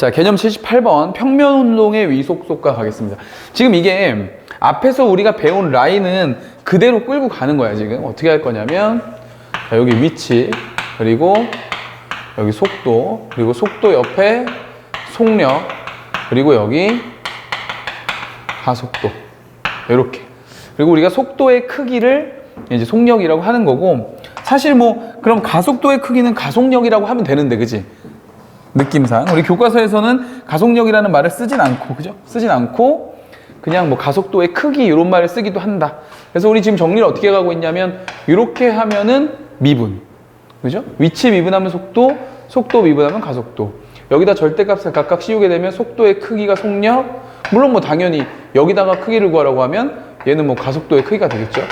자, 개념 78번 평면 운동의 위속속과 가겠습니다. 지금 이게 앞에서 우리가 배운 라인은 그대로 끌고 가는 거야, 지금. 어떻게 할 거냐면 자, 여기 위치 그리고 여기 속도 그리고 속도 옆에 속력 그리고 여기 가속도 이렇게 그리고 우리가 속도의 크기를 이제 속력이라고 하는 거고 사실 뭐 그럼 가속도의 크기는 가속력이라고 하면 되는데 그지 느낌상. 우리 교과서에서는 가속력이라는 말을 쓰진 않고 그죠? 쓰진 않고 그냥 뭐 가속도의 크기 이런 말을 쓰기도 한다. 그래서 우리 지금 정리를 어떻게 가고 있냐면 이렇게 하면은 미분. 그죠? 위치 미분하면 속도 속도 미분하면 가속도. 여기다 절대값을 각각 씌우게 되면 속도의 크기가 속력? 물론 뭐 당연히 여기다가 크기를 구하라고 하면 얘는 뭐 가속도의 크기가 되겠죠?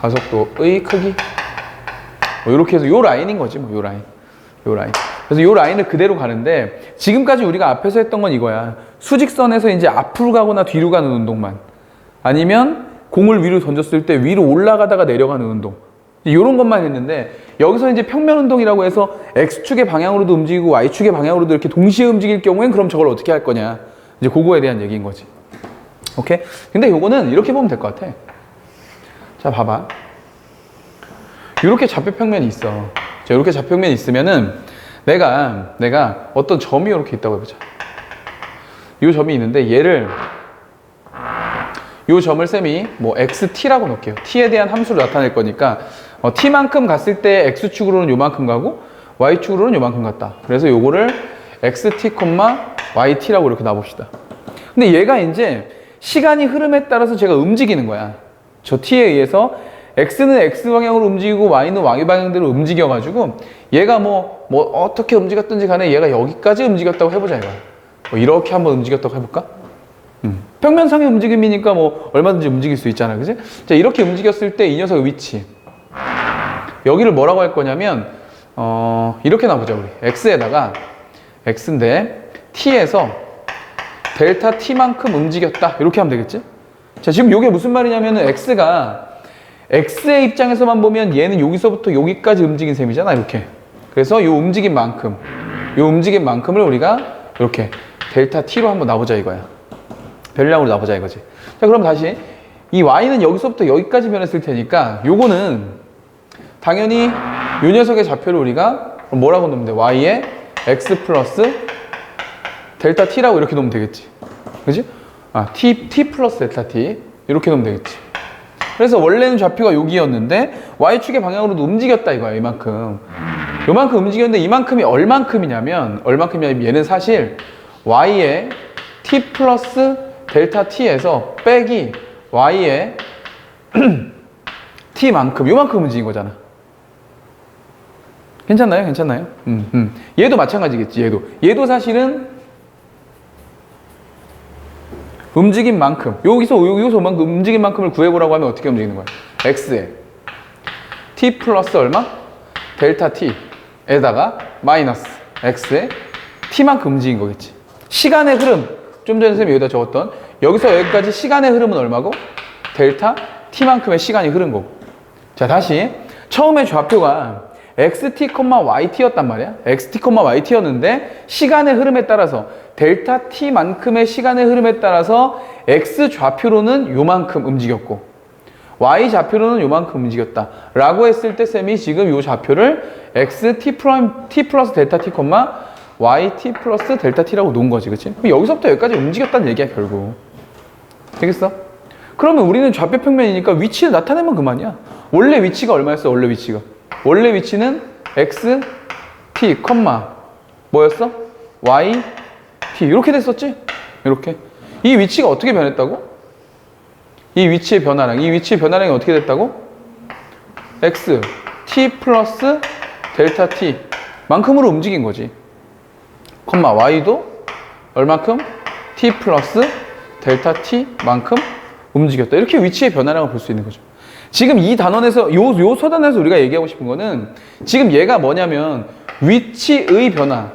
가속도의 크기? 뭐 이렇게 해서 요 라인인 거지 뭐 요 라인. 요 라인 그래서 요 라인을 그대로 가는데 지금까지 우리가 앞에서 했던 건 이거야. 수직선에서 이제 앞으로 가거나 뒤로 가는 운동만. 아니면 공을 위로 던졌을 때 위로 올라가다가 내려가는 운동. 이런 것만 했는데 여기서 이제 평면 운동이라고 해서 x축의 방향으로도 움직이고 y축의 방향으로도 이렇게 동시에 움직일 경우엔 그럼 저걸 어떻게 할 거냐. 이제 그거에 대한 얘기인 거지. 오케이? 근데 요거는 이렇게 보면 될 것 같아. 자 봐봐. 이렇게 좌표평면이 있어. 자 이렇게 좌표평면이 있으면은 내가 내가 어떤 점이 이렇게 있다고 해보자. 이 점이 있는데 얘를 이 점을 쌤이 뭐 xt라고 놓을게요. T에 대한 함수를 나타낼 거니까 어, t만큼 갔을 때 x축으로는 요만큼 가고 y축으로는 요만큼 갔다. 그래서 요거를 xt, yt라고 이렇게 놔봅시다. 근데 얘가 이제 시간이 흐름에 따라서 제가 움직이는 거야. 저 t에 의해서 x는 x 방향으로 움직이고 y는 y 방향대로 움직여가지고 얘가 뭐, 뭐 어떻게 움직였든지 간에 얘가 여기까지 움직였다고 해보자 이거야 뭐 이렇게 한번 움직였다고 해볼까? 음. 평면상의 움직임이니까 뭐 얼마든지 움직일 수 있잖아 그지? 자 이렇게 움직였을 때 이 녀석의 위치 여기를 뭐라고 할 거냐면 어, 이렇게 놔보자 우리 x에다가 x인데 t에서 델타 t만큼 움직였다 이렇게 하면 되겠지? 자 지금 이게 무슨 말이냐면은 x가 x의 입장에서만 보면 얘는 여기서부터 여기까지 움직인 셈이잖아 이렇게. 그래서 이 움직임만큼 이 움직임만큼을 우리가 이렇게 델타 t로 한번 놔보자 이거야. 별량으로 놔보자 이거지. 자 그럼 다시. 이 y는 여기서부터 여기까지 변했을 테니까 요거는 당연히 요 녀석의 좌표를 우리가 뭐라고 놓으면 돼? Y에 x 플러스 델타 t라고 이렇게 놓으면 되겠지. 그지? 아 t, t 플러스 델타 t 이렇게 놓으면 되겠지 그래서 원래는 좌표가 여기였는데 y축의 방향으로도 움직였다 이거야 이만큼 요만큼 움직였는데 이만큼이 얼만큼이냐면 얼만큼이냐면 얘는 사실 y의 t 플러스 델타 t에서 빼기 y의 t만큼 요만큼 움직인 거잖아 괜찮나요? 괜찮나요? 음, 음. 얘도 마찬가지겠지 얘도 얘도 사실은 움직인 만큼 여기서 여기서 만큼 움직인 만큼을 구해보라고 하면 어떻게 움직이는 거야? x에 t 플러스 얼마? 델타 t에다가 마이너스 x에 t만큼 움직인 거겠지 시간의 흐름 좀 전에 선생님이 여기다 적었던 여기서 여기까지 시간의 흐름은 얼마고? 델타 t만큼의 시간이 흐른 거고 자 다시 처음에 좌표가 xt, yt였단 말이야 xt, yt였는데 시간의 흐름에 따라서 델타 t만큼의 시간의 흐름에 따라서 x 좌표로는 요만큼 움직였고 y 좌표로는 요만큼 움직였다 라고 했을 때 쌤이 지금 요 좌표를 x t, 프라임, t 플러스 델타 t, y t 플러스 델타 t라고 놓은 거지 그치? 그럼 여기서부터 여기까지 움직였다는 얘기야 결국 되겠어? 그러면 우리는 좌표 평면이니까 위치를 나타내면 그만이야 원래 위치가 얼마였어 원래 위치가 원래 위치는 x, t, 뭐였어? y, 이렇게 됐었지? 이렇게 이 위치가 어떻게 변했다고? 이 위치의 변화량 이 위치의 변화량이 어떻게 됐다고? x, t 플러스 델타 t 만큼으로 움직인 거지 컴마 y도 얼마큼? t 플러스 델타 t만큼 움직였다 이렇게 위치의 변화량을 볼 수 있는 거죠 지금 이 단원에서 요, 요 서단에서 우리가 얘기하고 싶은 거는 지금 얘가 뭐냐면 위치의 변화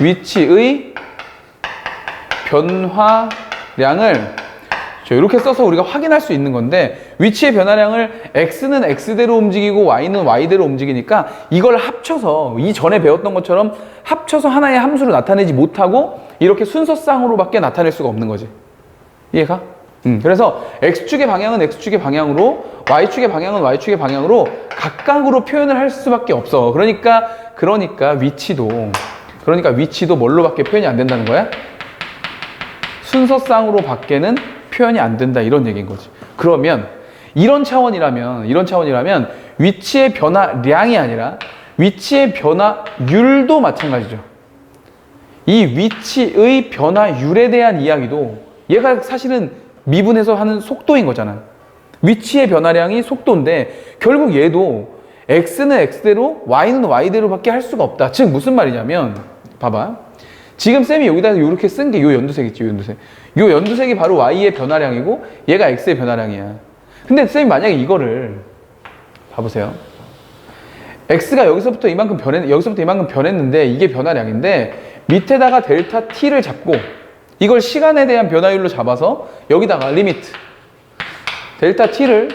위치의 변화량을 이렇게 써서 우리가 확인할 수 있는 건데 위치의 변화량을 x는 x대로 움직이고 y는 y대로 움직이니까 이걸 합쳐서 이 전에 배웠던 것처럼 합쳐서 하나의 함수로 나타내지 못하고 이렇게 순서쌍으로밖에 나타낼 수가 없는 거지. 이해가? 음, 그래서 x축의 방향은 x축의 방향으로 y축의 방향은 y축의 방향으로 각각으로 표현을 할 수밖에 없어. 그러니까 그러니까 위치도 그러니까 위치도 뭘로밖에 표현이 안 된다는 거야? 순서쌍으로 밖에는 표현이 안 된다 이런 얘기인 거지. 그러면 이런 차원이라면 이런 차원이라면 위치의 변화량이 아니라 위치의 변화율도 마찬가지죠. 이 위치의 변화율에 대한 이야기도 얘가 사실은 미분해서 하는 속도인 거잖아. 위치의 변화량이 속도인데 결국 얘도 x는 x대로 y는 y대로밖에 할 수가 없다. 즉 무슨 말이냐면 봐봐. 지금 쌤이 여기다 이렇게 쓴게요 연두색 있지, 요 연두색. 요 연두색이 바로 y의 변화량이고 얘가 x의 변화량이야. 근데 쌤이 만약에 이거를 봐보세요. x가 여기서부터 이만큼 변했, 여기서부터 이만큼 변했는데 이게 변화량인데 밑에다가 델타 t를 잡고 이걸 시간에 대한 변화율로 잡아서 여기다가 리미트 델타 t를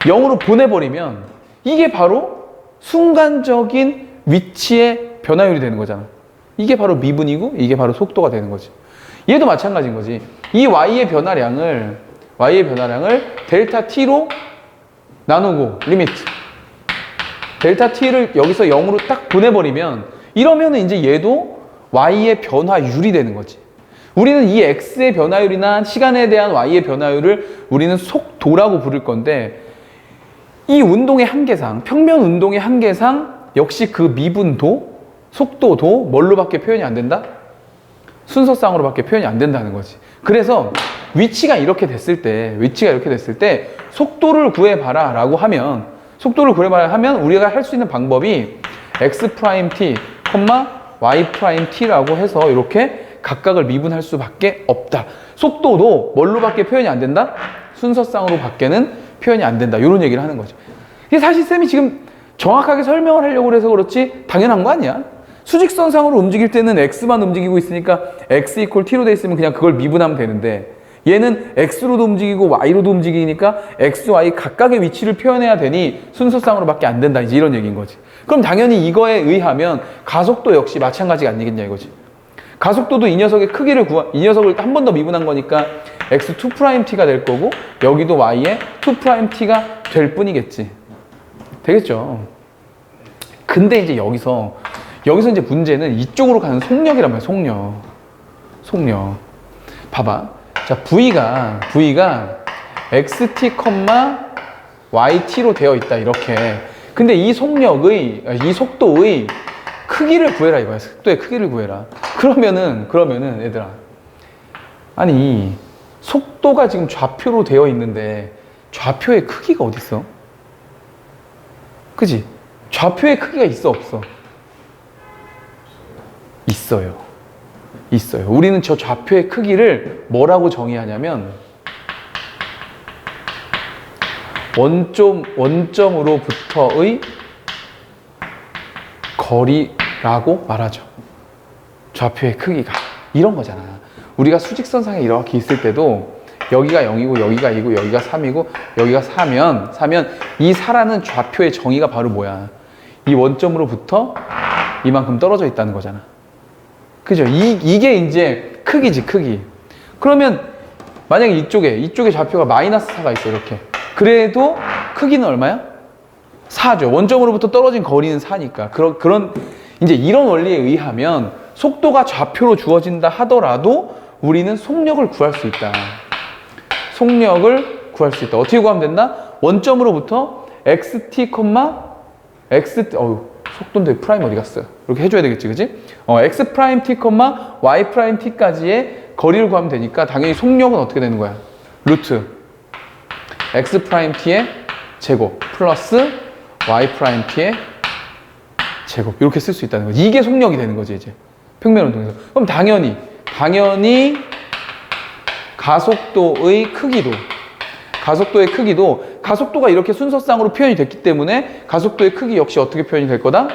0으로 보내버리면 이게 바로 순간적인 위치의 변화율이 되는 거잖아. 이게 바로 미분이고 이게 바로 속도가 되는 거지. 얘도 마찬가지인 거지. 이 y의 변화량을 y의 변화량을 델타 t로 나누고 리미트 델타 t를 여기서 0으로 딱 보내버리면 이러면은 이제 얘도 y의 변화율이 되는 거지. 우리는 이 x의 변화율이나 시간에 대한 y의 변화율을 우리는 속도라고 부를 건데 이 운동의 한계상, 평면 운동의 한계상 역시 그 미분도 속도도 뭘로밖에 표현이 안 된다? 순서상으로밖에 표현이 안 된다는 거지. 그래서 위치가 이렇게 됐을 때, 위치가 이렇게 됐을 때 속도를 구해봐라 라고 하면 속도를 구해봐라 하면 우리가 할 수 있는 방법이 x 프라임 t, y 프라임 t라고 해서 이렇게 각각을 미분할 수밖에 없다. 속도도 뭘로밖에 표현이 안 된다? 순서상으로 밖에는 표현이 안 된다. 이런 얘기를 하는 거죠. 이게 사실 쌤이 지금 정확하게 설명을 하려고 해서 그렇지 당연한 거 아니야? 수직선상으로 움직일 때는 x만 움직이고 있으니까 x 이퀄 t로 돼 있으면 그냥 그걸 미분하면 되는데 얘는 x로도 움직이고 y로도 움직이니까 x, y 각각의 위치를 표현해야 되니 순서상으로밖에 안 된다. 이제 이런 얘기인 거지. 그럼 당연히 이거에 의하면 가속도 역시 마찬가지가 아니겠냐 이거지. 가속도도 이 녀석의 크기를 구한 이 녀석을 한 번 더 미분한 거니까 x2't가 될 거고 여기도 y의 2't가 될 뿐이겠지. 되겠죠. 근데 이제 여기서 여기서 이제 문제는 이쪽으로 가는 속력이란 말이야. 속력. 속력. 봐봐. 자, V가 V가 xt, yt로 되어 있다. 이렇게. 근데 이 속력의 이 속도의 크기를 구해라 이거야. 속도의 크기를 구해라. 그러면은 그러면은 얘들아. 아니, 속도가 지금 좌표로 되어 있는데 좌표의 크기가 어디 있어? 그지? 좌표의 크기가 있어 없어? 있어요. 있어요. 우리는 저 좌표의 크기를 뭐라고 정의하냐면 원점 원점으로부터의 거리라고 말하죠. 좌표의 크기가 이런 거잖아. 우리가 수직선상에 이렇게 있을 때도 여기가 0이고 여기가 2고 여기가 3이고 여기가 4면 4면 이 4라는 좌표의 정의가 바로 뭐야? 이 원점으로부터 이만큼 떨어져 있다는 거잖아. 그죠? 이, 이게 이제 크기지, 크기. 그러면 만약에 이쪽에, 이쪽에 좌표가 마이너스 4가 있어, 이렇게. 그래도 크기는 얼마야? 4죠. 원점으로부터 떨어진 거리는 4니까. 그런, 그런, 이제 이런 원리에 의하면 속도가 좌표로 주어진다 하더라도 우리는 속력을 구할 수 있다. 속력을 구할 수 있다. 어떻게 구하면 된다? 원점으로부터 xt, xt, 어우, 속도인데 프라임 어디 갔어요? 이렇게 해줘야 되겠지, 그지? 어, x 프라임 t, y 프라임 t까지의 거리를 구하면 되니까 당연히 속력은 어떻게 되는 거야? 루트 x 프라임 t의 제곱 플러스 y 프라임 t의 제곱 이렇게 쓸 수 있다는 거지. 이게 속력이 되는 거지 이제 평면 운동에서. 그럼 당연히 당연히 가속도의 크기도 가속도의 크기도 가속도가 이렇게 순서상으로 표현이 됐기 때문에 가속도의 크기 역시 어떻게 표현이 될 거다?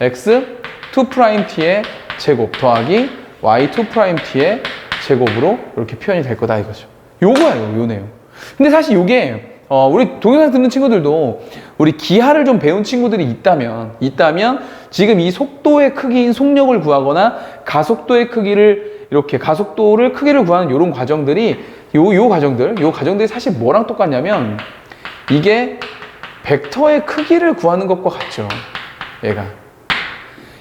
x 2't의 제곱 더하기 y 2't의 제곱으로 이렇게 표현이 될 거다 이거죠. 요거야, 요, 요 내용. 근데 사실 이게 어, 우리 동영상 듣는 친구들도 우리 기하를 좀 배운 친구들이 있다면 있다면 지금 이 속도의 크기인 속력을 구하거나 가속도의 크기를 이렇게 가속도를 크기를 구하는 이런 과정들이 요 요 과정들 요 과정들이 사실 뭐랑 똑같냐면 이게 벡터의 크기를 구하는 것과 같죠. 얘가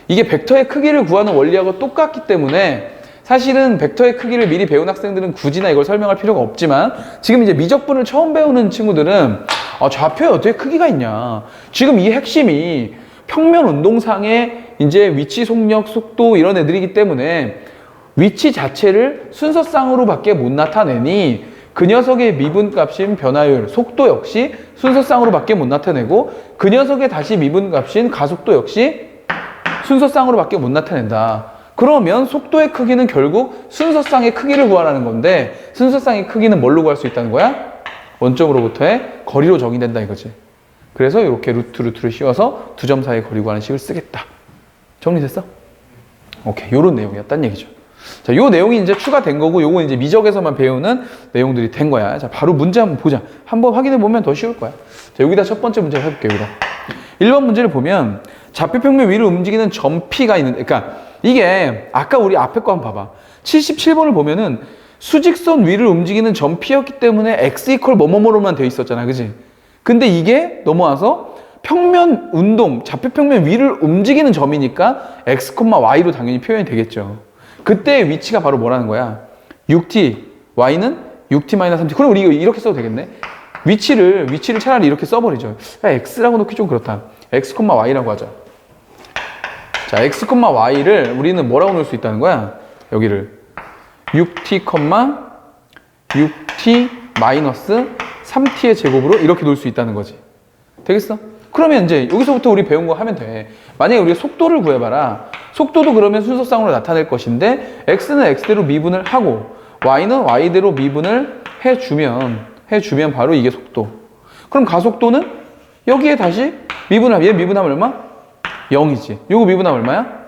이게 벡터의 크기를 구하는 원리하고 똑같기 때문에 사실은 벡터의 크기를 미리 배운 학생들은 굳이나 이걸 설명할 필요가 없지만 지금 이제 미적분을 처음 배우는 친구들은 아, 좌표에 어떻게 크기가 있냐. 지금 이 핵심이 평면 운동상의 이제 위치, 속력, 속도 이런 애들이기 때문에 위치 자체를 순서쌍으로밖에 못 나타내니 그 녀석의 미분값인 변화율, 속도 역시 순서쌍으로밖에 못 나타내고 그 녀석의 다시 미분값인 가속도 역시 순서쌍으로밖에 못 나타낸다. 그러면 속도의 크기는 결국 순서쌍의 크기를 구하라는 건데 순서쌍의 크기는 뭘로 구할 수 있다는 거야? 원점으로부터의 거리로 정의된다 이거지. 그래서 이렇게 루트 루트를 씌워서 두 점 사이 거리 구하는 식을 쓰겠다. 정리됐어? 오케이. 요런 내용이었단 얘기죠. 자, 요 내용이 이제 추가된 거고 요거 이제 미적에서만 배우는 내용들이 된 거야. 자, 바로 문제 한번 보자. 한번 확인해 보면 더 쉬울 거야. 자, 여기다 첫 번째 문제를 해볼게요. 그럼. 1번 문제를 보면 좌표평면 위를 움직이는 점 P가 있는, 그러니까 이게 아까 우리 앞에 거 한번 봐봐. 77번을 보면은 수직선 위를 움직이는 점 P였기 때문에 x 이퀄 뭐뭐뭐로만 돼 있었잖아. 그지? 근데 이게 넘어와서 평면 운동, 좌표평면 위를 움직이는 점이니까 x, y로 당연히 표현이 되겠죠. 그때 위치가 바로 뭐라는 거야? 6t, y는 6t-3t. 그럼 우리 이거 이렇게 써도 되겠네. 위치를 위치를 차라리 이렇게 써버리죠. 야, x라고 놓기 좀 그렇다. x, y라고 하자. 자, x, y를 우리는 뭐라고 넣을 수 있다는 거야? 여기를 6t, 6t 마이너스 3t의 제곱으로 이렇게 놓을 수 있다는 거지. 되겠어? 그러면 이제 여기서부터 우리 배운 거 하면 돼. 만약에 우리가 속도를 구해봐라. 속도도 그러면 순서쌍으로 나타낼 것인데 x는 x대로 미분을 하고 y는 y대로 미분을 해주면 해주면 바로 이게 속도. 그럼 가속도는 여기에 다시 미분하면 얘 미분하면 얼마? 0이지. 요거 미분하면 얼마야?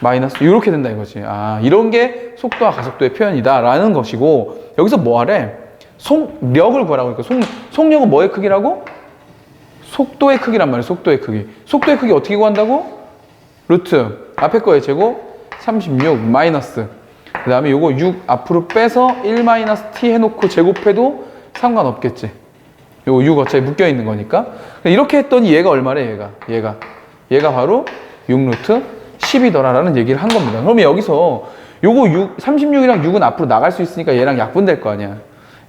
마이너스 이렇게 된다 이거지. 아 이런 게 속도와 가속도의 표현이다라는 것이고 여기서 뭐 하래? 속력을 구하라고 그러니까 속, 속력은 뭐의 크기라고? 속도의 크기란 말이야. 속도의 크기. 속도의 크기 어떻게 구한다고? 루트 앞에 거의 제곱 36 마이너스 그 다음에 요거 6 앞으로 빼서 1 마이너스 t 해놓고 제곱해도 상관없겠지. 요거 6 어차피 묶여 있는 거니까 이렇게 했더니 얘가 얼마래 얘가 얘가 얘가 바로 6루트 10이더라라는 얘기를 한 겁니다. 그러면 여기서 요거 6, 36이랑 6은 앞으로 나갈 수 있으니까 얘랑 약분될 거 아니야.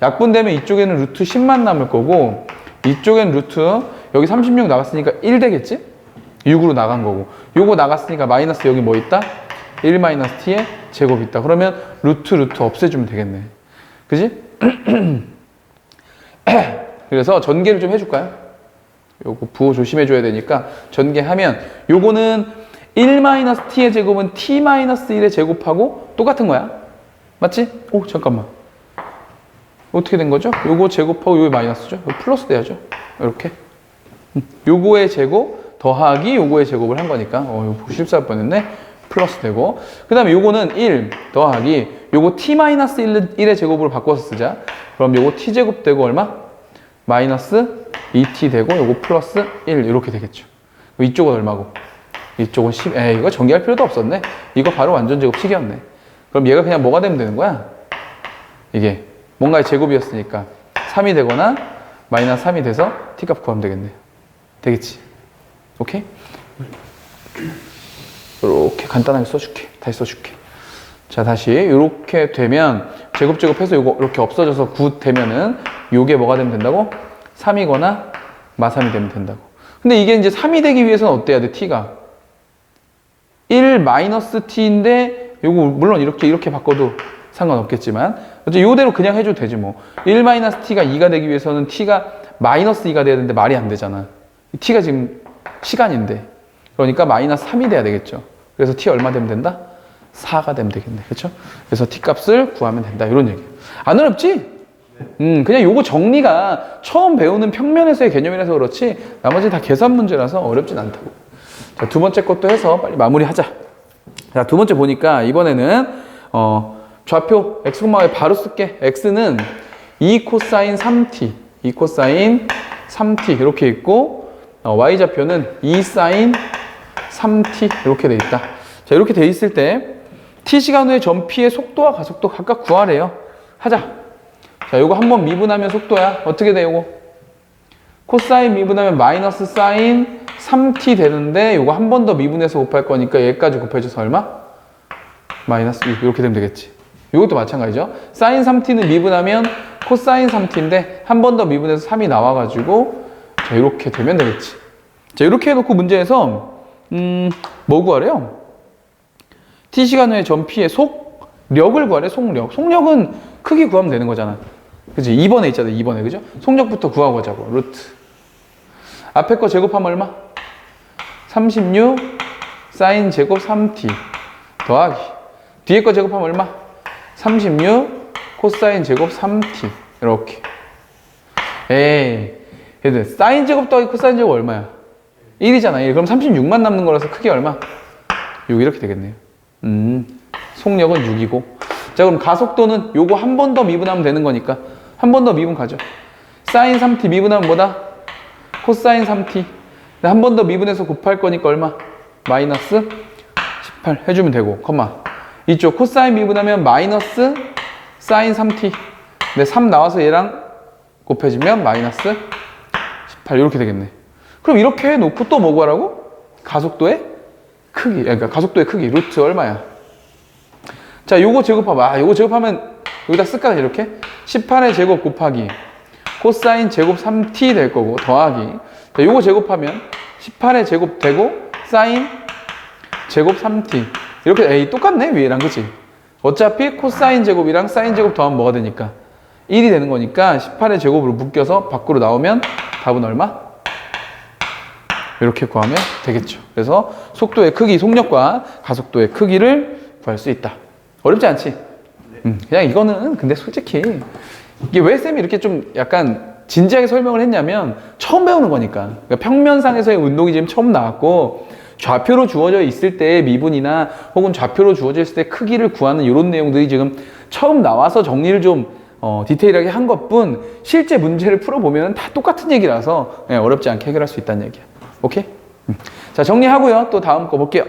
약분되면 이쪽에는 루트 10만 남을 거고 이쪽엔 루트 여기 36 나갔으니까 1 되겠지? 6으로 나간 거고 요거 나갔으니까 마이너스 여기 뭐 있다? 1 마이너스 t의 제곱 있다. 그러면 루트 루트 없애주면 되겠네. 그지? 그래서 전개를 좀 해줄까요? 요거 부호 조심해줘야 되니까 전개하면 요거는 1 마이너스 t의 제곱은 t 마이너스 1의 제곱하고 똑같은 거야. 맞지? 오 잠깐만. 어떻게 된 거죠? 요거 제곱하고 요거 마이너스죠? 플러스 돼야죠. 이렇게. 음, 요거의 제곱 더하기 요거의 제곱을 한 거니까 어 이거 실수할 뻔했네. 플러스 되고 그 다음에 요거는 1 더하기 요거 t 마이너스 1의 제곱으로 바꿔서 쓰자. 그럼 요거 t 제곱 되고 얼마? 마이너스 2t 되고 요거 플러스 1 이렇게 되겠죠. 이쪽은 얼마고? 이쪽은 10. 에이 이거 전개할 필요도 없었네. 이거 바로 완전 제곱식이었네. 그럼 얘가 그냥 뭐가 되면 되는 거야? 이게 뭔가의 제곱이었으니까 3이 되거나 마이너스 3이 돼서 t값 구하면 되겠네. 되겠지? 오케이? 이렇게 간단하게 써줄게. 다시 써줄게. 자, 다시 이렇게 되면 제곱 제곱해서 요거 이렇게 없어져서 9 되면은 요게 뭐가 되면 된다고? 3이거나 마3이 되면 된다고. 근데 이게 이제 3이 되기 위해서는 어때야 돼? t가 1 마이너스 t인데 요거 물론 이렇게 이렇게 바꿔도 상관없겠지만 어째 요대로 그냥 해줘도 되지 뭐. 1 마이너스 t가 2가 되기 위해서는 t가 마이너스 2가 돼야 되는데 말이 안 되잖아. T가 지금 시간인데. 그러니까 마이너스 3이 돼야 되겠죠. 그래서 t 얼마 되면 된다? 4가 되면 되겠네. 그렇죠? 그래서 t 값을 구하면 된다. 이런 얘기. 안 어렵지? 음, 그냥 요거 정리가 처음 배우는 평면에서의 개념이라서 그렇지 나머지 다 계산 문제라서 어렵진 않다고. 자, 두 번째 것도 해서 빨리 마무리하자. 자, 두 번째 보니까 이번에는 어, 좌표 x, y 바로 쓸게. x는 2 코사인 3t, 2 코사인 3t 이렇게 있고 어, y 좌표는 2 사인 3t 이렇게 돼 있다. 자 이렇게 돼 있을 때 t 시간 후의 점피의 속도와 가속도 각각 구하래요. 하자. 자 요거 한번 미분하면 속도야. 어떻게 돼 요거? 코사인 미분하면 마이너스 사인 3t 되는데 요거 한 번 더 미분해서 곱할 거니까 얘까지 곱해줘서 얼마? 마이너스 2 이렇게 되면 되겠지. 이것도 마찬가지죠. 사인 3t는 미분하면 코사인 3t인데 한 번 더 미분해서 3이 나와가지고 자 이렇게 되면 되겠지. 자 이렇게 해놓고 문제에서 음 뭐 구하래요? t 시간 후에 점피의 속력을 구하래. 속력. 속력은 크기 구하면 되는 거잖아. 그지? 2번에 있잖아. 2번에 그죠? 속력부터 구하고 자고 루트. 앞에 거 제곱하면 얼마? 36 사인 제곱 3t 더하기 뒤에 거 제곱하면 얼마? 36 코사인 제곱 3t 이렇게 에이 얘들 사인 제곱 더하기 코사인 제곱 얼마야? 1이잖아 1 그럼 36만 남는 거라서 크기 얼마? 6 이렇게 되겠네요 음 속력은 6이고 자 그럼 가속도는 요거 한 번 더 미분하면 되는 거니까 한 번 더 미분 가죠 사인 3t 미분하면 뭐다? 코사인 3t 한 번 더 미분해서 곱할 거니까 얼마? 마이너스 18 해주면 되고 컴마 이쪽 코사인 미분하면 마이너스 사인 3t 근데 3 나와서 얘랑 곱해지면 마이너스 18 이렇게 되겠네. 그럼 이렇게 해놓고 또 뭐 구하라고? 가속도의 크기. 그러니까 가속도의 크기 루트 얼마야? 자 요거 제곱하면 아 요거 제곱하면 여기다 쓸까? 이렇게? 18의 제곱 곱하기 코사인 제곱 3t 될 거고 더하기. 자, 요거 제곱하면 18의 제곱 되고 사인 제곱 3t 이렇게 에이 똑같네 위에랑. 그치? 어차피 코사인 제곱이랑 사인 제곱 더하면 뭐가 되니까? 1이 되는 거니까 18의 제곱으로 묶여서 밖으로 나오면 답은 얼마? 이렇게 구하면 되겠죠 그래서 속도의 크기 속력과 가속도의 크기를 구할 수 있다 어렵지 않지? 음, 그냥 이거는 근데 솔직히 이게 왜 쌤이 이렇게 좀 약간 진지하게 설명을 했냐면 처음 배우는 거니까 그러니까 평면상에서의 운동이 지금 처음 나왔고 좌표로 주어져 있을 때 미분이나 혹은 좌표로 주어져 있을 때 크기를 구하는 이런 내용들이 지금 처음 나와서 정리를 좀 어, 디테일하게 한 것뿐 실제 문제를 풀어보면 다 똑같은 얘기라서 예, 어렵지 않게 해결할 수 있다는 얘기야 오케이? 음. 자 정리하고요 또 다음 거 볼게요